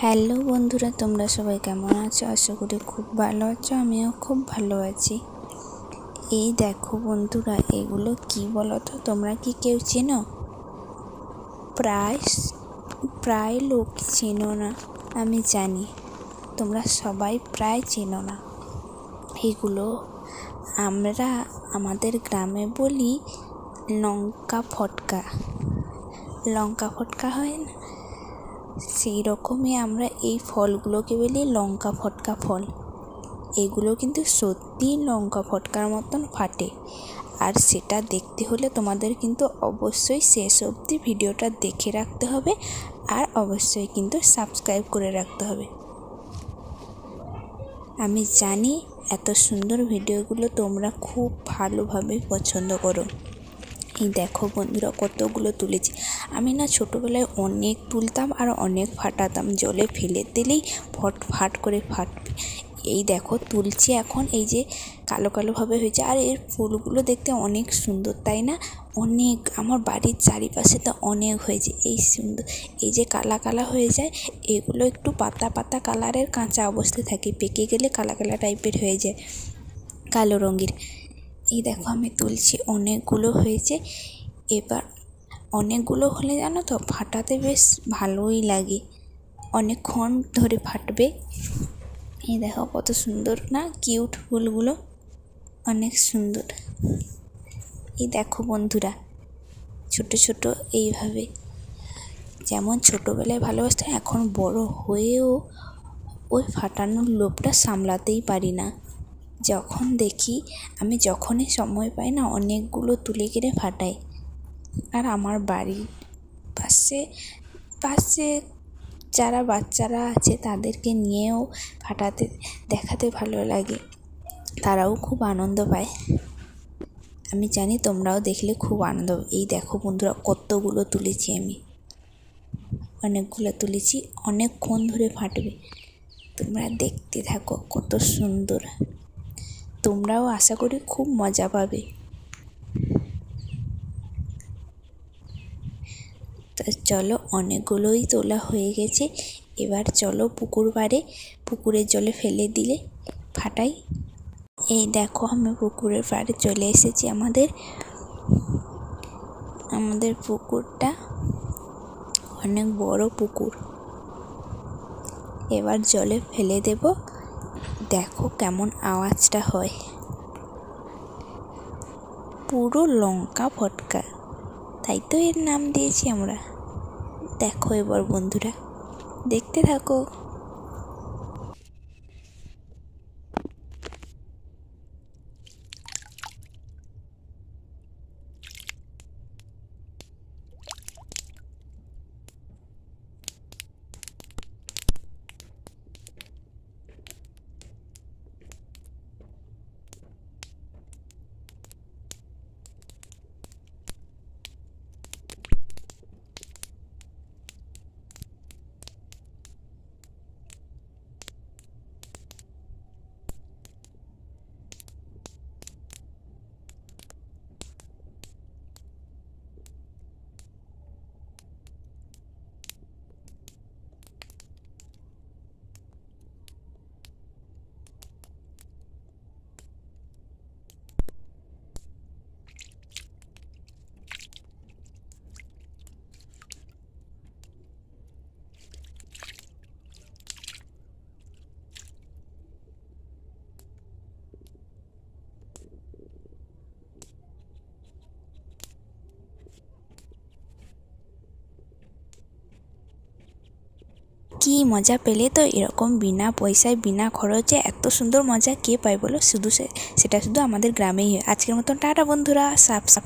Hello বন্ধুরা, তোমরা সবাই কেমন আছো? আশা করি খুব ভালো আছো, আমিও খুব ভালো আছি। এই দেখো বন্ধুরা, এগুলো কি বলো তো তোমরা কি কেউ চেনো? প্রায় প্রায় লোক চেনো না, আমি জানি। তোমরা সবাই প্রায় চেনো না। এগুলো আমরা আমাদের গ্রামে বলি লঙ্কা ফটকা। লঙ্কা ফটকা হয় না? সেই রকমই আমরা এই ফলগুলোকে বলি লঙ্কা ফটকা ফল। এগুলো কিন্তু সত্যিই লঙ্কা ফটকার মতন ফাটে। আর সেটা দেখতে হলে তোমাদের কিন্তু অবশ্যই শেষ অবধি ভিডিওটা দেখে রাখতে হবে আর অবশ্যই কিন্তু সাবস্ক্রাইব করে রাখতে হবে। আমি জানি এত সুন্দর ভিডিওগুলো তোমরা খুব ভালোভাবে পছন্দ করো। এই দেখো বন্ধুরা, কতগুলো তুলেছি। আমি না ছোটোবেলায় অনেক তুলতাম আর অনেক ফাটাতাম, জলে ফেলে দিলেই ফট ফাট করে ফাটবে। এই দেখো, তুলছি এখন, এই যে কালো কালোভাবে হয়েছে। আর এর ফুলগুলো দেখতে অনেক সুন্দর, তাই না? অনেক, আমার বাড়ির চারিপাশে তো অনেক হয়েছে, এই সুন্দর। এই যে কালা কালা হয়ে যায়, এগুলো একটু পাতা পাতা কালারের কাঁচা অবস্থায় থাকে, পেকে গেলে কালা কালা টাইপের হয়ে যায়, কালো রঙের। এই দেখো আমি তুলছি, অনেকগুলো হয়েছে। এবার অনেকগুলো হলে জানো তো ফাটাতে বেশ ভালোই লাগে। অনেকক্ষণ ধরে ফাটবে। এই দেখো কত সুন্দর না, কিউট ফুলগুলো। অনেক সুন্দর। এই দেখো বন্ধুরা, ছোট ছোট এইভাবে। যেমন ছোটোবেলায় ভালোবাসতাম, এখন বড় হয়েও ওই ফাটানোর লোভটা সামলাতেই পারি না। যখন দেখি, আমি যখনই সময় পাই না, অনেকগুলো তুলে কিনে ফাটাই। আর আমার বাড়ির পাশে পাশে যারা বাচ্চারা আছে, তাদেরকে নিয়েও ফাটাতে, দেখাতে ভালো লাগে। তারাও খুব আনন্দ পায়। আমি জানি তোমরাও দেখলে খুব আনন্দ, এই দেখো বন্ধুরা, কতগুলো তুলেছি আমি। অনেকগুলো তুলেছি, অনেকক্ষণ ধরে ফাটবে। তোমরা দেখতে থাকো কত সুন্দর। তোমরাও আশা করি খুব মজা পাবে। তা চলো অনেকগুলোই তোলা হয়ে গেছে। এবার চলো পুকুর পাড়ে, পুকুরের জলে ফেলে দিলে ফাটাই। এই দেখো আমি পুকুরের পাড়ে চলে এসেছি আমাদের। আমাদের পুকুরটা অনেক বড় পুকুর। এবার জলে ফেলে দেব। দেখো কেমন আওয়াজটা হয়। পুরো লঙ্কা ফটকা। তাই তো এর নাম দিয়েছি আমরা। দেখো এবার বন্ধুরা, দেখতে থাকো। কি মজা পেলে? তো এরকম বিনা পয়সায়, বিনা খরচে এত সুন্দর মজা কে পায় বলো? শুধু সেটা শুধু আমাদের গ্রামেই হয়। আজকের মতন টাটা বন্ধুরা, সাপ সাপ।